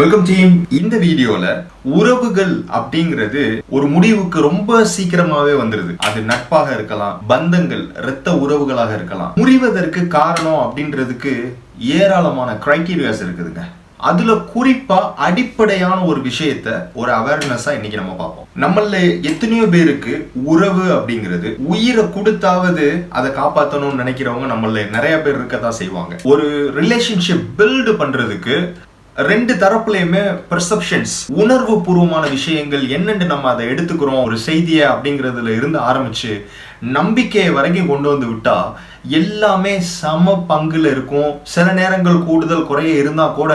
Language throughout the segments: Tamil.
வெல்கம் டீம் இந்த வீடியோல உறவுகள் அப்படிங்கிறது ஒரு முடிவுக்கு ரொம்ப சீக்கிரமாவே வந்துருது. அது நட்பாக இருக்கலாம் பந்தங்கள் இரத்த உறவுகளாக இருக்கலாம். முறிவதற்கு காரணம் அப்படின்றதுக்கு ஏராளமான கிரைட்டீரியாஸ் இருக்குதுங்க. அதுல குறிப்பா அடிப்படையான ஒரு விஷயத்த ஒரு அவேர்னஸா இன்னைக்கு நம்ம பார்ப்போம். நம்மள எத்தனையோ பேருக்கு உறவு அப்படிங்கிறது உயிரை கொடுத்தாவது அதை காப்பாற்றணும்னு நினைக்கிறவங்க நம்மள நிறைய பேர் இருக்கதான் செய்வாங்க. ஒரு ரிலேஷன்ஷிப் பில்டு பண்றதுக்கு ரெண்டு தரப்புலையுமே பெர்செப்ஷன்ஸ் உணர்வு பூர்வமான விஷயங்கள் என்னென்னு நம்ம அதை எடுத்துக்கிறோம் ஒரு செய்தியை அப்படிங்கிறதுல இருந்து ஆரம்பிச்சு நம்பிக்கையை வரைக்கும் கொண்டு வந்து விட்டா எல்லாமே சம பங்குல இருக்கும். சில நேரங்கள் கூடுதல் குறைய இருந்தால் கூட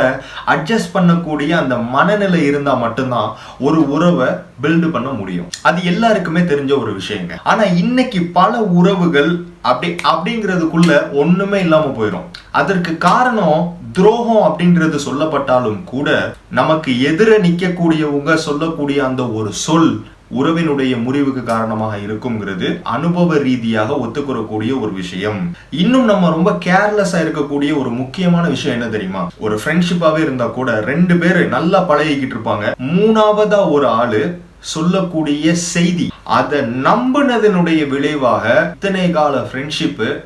அட்ஜஸ்ட் பண்ணக்கூடிய அந்த மனநிலை இருந்தால் மட்டும்தான் ஒரு உறவை பில்டு பண்ண முடியும். அது எல்லாருக்குமே தெரிஞ்ச ஒரு விஷயங்க. ஆனால் இன்னைக்கு பல உறவுகள் அப்படி அப்படிங்கிறதுக்குள்ள ஒண்ணுமே இல்லாமல் போயிடும் அதற்கு காரணம் துரோகம் அப்படின்றது சொல்லப்பட்டாலும் கூட நமக்கு எதிர நிற்கக்கூடியவங்க சொல்லக்கூடிய அந்த ஒரு சொல் உறவினுடைய முறிவுக்கு காரணமாக இருக்குங்கிறது அனுபவ ரீதியாக ஒத்துக்கிறக்கூடிய ஒரு விஷயம். இன்னும் நம்ம ரொம்ப கேர்லெஸ்ஸா இருக்கக்கூடிய ஒரு முக்கியமான விஷயம் என்ன தெரியுமா? ஒரு ஃப்ரெண்ட்ஷிப்பாவே இருந்தா கூட ரெண்டு பேரு நல்லா பழகிக்கிட்டு இருப்பாங்க. மூணாவதா ஒரு ஆளு சொல்லக்கூடிய செய்தி. அதை நம்பினதனுடைய விளைவாக இத்தனை கால ஃப்ரெண்ட்ஷிப்பு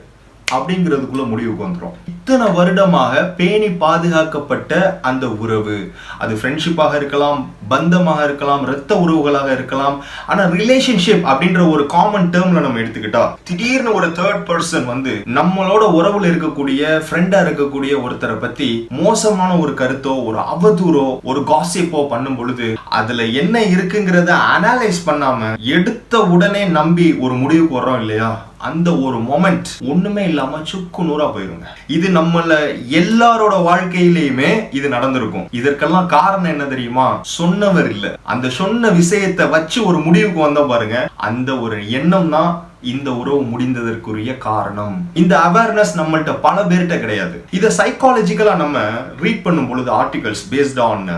அப்படிங்கிறதுக்குள்ள முடிவுக்கு வந்துடும் இத்தனை வருடமாக பேணி பாதுகாக்கப்பட்ட அந்த உறவு. அது ஃப்ரெண்ட்ஷிப்பாக இருக்கலாம் பந்தமாக இருக்கலாம் இரத்த உறவுகளாக இருக்கலாம். ஆனால் ரிலேஷன்ஷிப் அப்படின்ற ஒரு காமன் டேர்ம்ல நம்ம எடுத்துக்கிட்டா திடீர்னு ஒரு தேர்ட் பர்சன் வந்து நம்மளோட உறவுல இருக்கக்கூடிய ஃப்ரெண்டா இருக்கக்கூடிய ஒருத்தரை பத்தி மோசமான ஒரு கருத்தோ ஒரு அவதூறோ ஒரு காசிப்போ பண்ணும் பொழுது அதுல என்ன இருக்குங்கிறத அனலைஸ் பண்ணாம எடுத்த உடனே நம்பி ஒரு முடிவுக்கு வர்றோம் இல்லையா? அந்த ஒரு மொமெண்ட் ஒண்ணுமே இல்லாம சுக்கு நூறா போயிருங்க. இது நம்மள எல்லாரோட வாழ்க்கையிலயுமே இது நடந்திருக்கும். இதற்கெல்லாம் காரணம் என்ன தெரியுமா? சொன்னவர் இல்ல. அந்த சொன்ன விஷயத்தை வச்சு ஒரு முடிவுக்கு வந்த பாருங்க. அந்த ஒரு எண்ணம் தான் இந்த உறவு முடிந்ததற்குரிய காரணம். இந்த அவேர்னஸ் நம்மள்ட்ட பல பேர்கிட்ட கிடையாது. இதை சைக்காலஜிக்கலா நம்ம ரீட் பண்ணும் பொழுது articles based on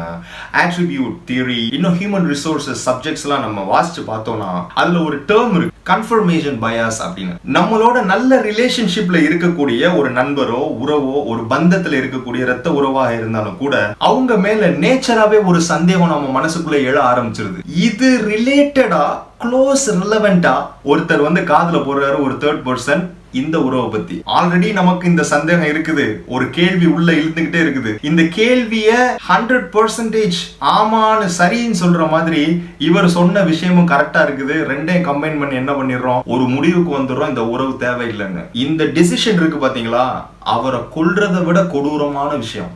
attribute theory இன்னும் ஹியூமன் ரிசோர்சஸ் சப்ஜெக்ட்ஸ் எல்லாம் நம்ம வாசிச்சு பார்த்தோம்னா அதுல ஒரு டேர்ம் இருக்கு. கன்ஃபர்மேஷன் பயாஸ் அப்படின்னு. நம்மளோட நல்ல ரிலேஷன்ஷிப்ல இருக்கக்கூடிய ஒரு நண்பரோ உறவோ ஒரு பந்தத்துல இருக்கக்கூடிய ரத்த உறவாக இருந்தாலும் கூட அவங்க மேல நேச்சராவே ஒரு சந்தேகம் நம்ம மனசுக்குள்ள எழ ஆரம்பிச்சிருது. இது ரிலேட்டடா க்ளோஸ் ரிலவெண்டா ஒருத்தர் வந்து காதுல போடுறாரு ஒரு தேர்ட் பர்சன் இந்த உறவை பத்தி. ஆல்ரெடி நமக்கு இந்த சந்தேகம் இருக்குது. ஒரு கேள்வி உள்ள இழுந்துகிட்டே இருக்குது. இந்த கேள்விய ஹண்ட்ரட் பர்சன்டேஜ் ஆமான்னு சரின்னு சொல்ற மாதிரி இவர் சொன்ன விஷயமும் கரெக்டா இருக்குது. ரெண்டையும் கம்பைன் பண்ணி என்ன பண்ணிடுறோம்? ஒரு முடிவுக்கு வந்துடுறோம். இந்த உறவு தேவையில்லைன்னு. இந்த டெசிஷன் இருக்கு பாத்தீங்களா? அவரை கொல்றதை விட கொடூரமான விஷயம்.